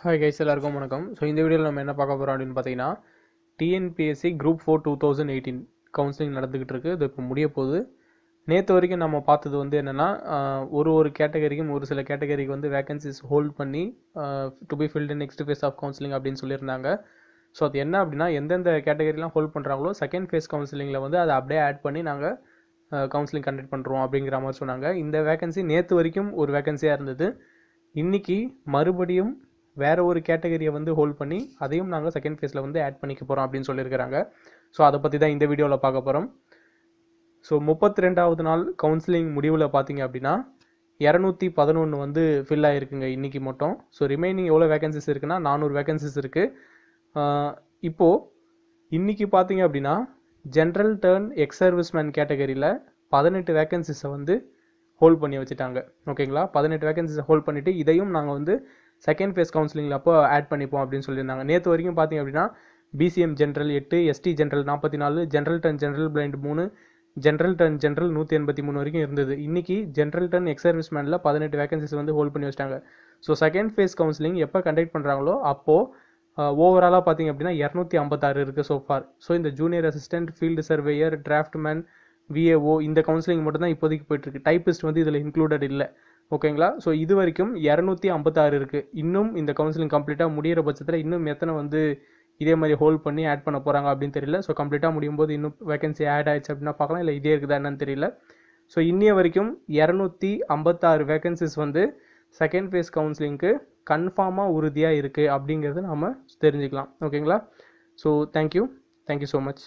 Hi guys எல்லாருக்கும் வணக்கம். So இந்த வீடியோவில் நம்ம என்ன பார்க்க போகிறோம் அப்படின்னு பார்த்தீங்கன்னா TNPSC group four two thousand eighteen counselling நடந்துக்கிட்டு இருக்குது இது இப்போ முடிய போகுது. நேற்று வரைக்கும் நம்ம பார்த்தது வந்து என்னென்னா ஒரு ஒரு கேட்டகரிக்கும் ஒரு சில கேட்டகரிக்கு வந்து வேகன்சிஸ் ஹோல்ட் பண்ணி to be filled next phase of counselling அப்படின்னு சொல்லியிருந்தாங்க. ஸோ அது என்ன அப்படின்னா எந்தெந்த கேட்டகரிலாம் ஹோல்ட் பண்ணுறாங்களோ செகண்ட் ஃபேஸ் கவுன்சிலிங்கில் வந்து அதை அப்படியே ஆட் பண்ணி நாங்கள் கவுன்சிலிங் கண்டக்ட் பண்ணுறோம் அப்படிங்கிற மாதிரி சொன்னாங்க. இந்த வேகன்சி நேற்று வரைக்கும் ஒரு வேகன்சியாக இருந்தது. இன்னைக்கு மறுபடியும் வேறு ஒரு கேட்டகரியை வந்து ஹோல்ட் பண்ணி அதையும் நாங்கள் செகண்ட் ஃபேஸில் வந்து ஆட் பண்ணிக்க போகிறோம் அப்படின்னு சொல்லியிருக்கிறாங்க. ஸோ அதை பற்றி தான் இந்த வீடியோவில் பார்க்க போகிறோம் ஸோ முப்பத்தி ரெண்டாவது நாள் கவுன்சிலிங் முடிவில் பார்த்தீங்க அப்படின்னா இரநூத்தி பதினொன்று வந்து ஃபில் ஆகிருக்குங்க இன்றைக்கி மட்டும். ஸோ ரிமைனிங் எவ்வளோ வேகன்சிஸ் இருக்குன்னா நானூறு வேகன்சிஸ் இருக்குது இப்போது இன்றைக்கி பார்த்தீங்க அப்படின்னா ஜென்ரல் டேர்ன் எக்ஸ் சர்வீஸ்மேன் கேட்டகரியில் பதினெட்டு வேகன்சிஸை வந்து ஹோல்ட் பண்ணி வச்சுட்டாங்க. ஓகேங்களா பதினெட்டு வேகன்சிஸை ஹோல்ட் பண்ணிவிட்டு இதையும் நாங்கள் வந்து செகண்ட் ஃபேஸ் கவுன்சிலிங்கில் அப்போ ஆட் பண்ணிப்போம் அப்படின்னு சொல்லியிருந்தாங்க. நேற்று வரைக்கும் பார்த்தீங்க அப்படின்னா பிசிஎம் ஜென்ரல் எட்டு எஸ்டி ஜென்ரல் நாற்பத்தி நாலு ஜென்ரல் டர்ன் ஜென்ரல் பிளைண்ட் மூணு ஜென்ரல் டன் ஜென்ரல் நூற்றி எண்பத்தி மூணு வரைக்கும் இருந்தது. இன்றைக்கி ஜென்ரல் டன் எக்ஸ் சர்வீஸ்மேனில் பதினெட்டு வேகன்சிஸ் வந்து ஹோல்ட் பண்ணி வச்சிட்டாங்க. ஸோ செகண்ட் ஃபேஸ் கவுன்சிலிங் எப்போ கண்டக்ட் பண்ணுறாங்களோ அப்போது ஓவராலாக பார்த்தீங்க அப்படின்னா இரநூத்தி ஐம்பத்தாறு இருக்குது ஸோ ஃபார் ஸோ இந்த junior assistant field surveyor draftsman VAO இந்த கவுன்சிலிங் மட்டும் தான் இப்போதைக்கு போயிட்டுருக்கு டைப்பிஸ்ட் வந்து இதில் இன்க்ளூடட் இல்லை. ஓகேங்களா? ஸோ இது வரைக்கும் இரநூத்தி ஐம்பத்தாறு இருக்குது இன்னும் இந்த கவுன்சிலிங் கம்ப்ளீட்டாக முடிகிற பட்சத்தில் இன்னும் எத்தனை வந்து இதே மாதிரி ஹோல்ட் பண்ணி ஆட் பண்ண போகிறாங்க அப்படின்னு தெரியல. ஸோ கம்ப்ளீட்டாக முடியும் போது இன்னும் வேகன்சி ஆட் ஆயிடுச்சு அப்படின்னா பார்க்கலாம். இல்லை இதே இருக்குதா என்னன்னு தெரியல. ஸோ இன்னிய வரைக்கும் இரநூத்தி ஐம்பத்தாறு வேகன்சிஸ் வந்து செகண்ட் ஃபேஸ் கவுன்சிலிங்க்கு கன்ஃபார்மாக உறுதியாக இருக்குது அப்படிங்கிறத நம்ம தெரிஞ்சுக்கலாம். ஓகேங்களா? So thank you thank you so much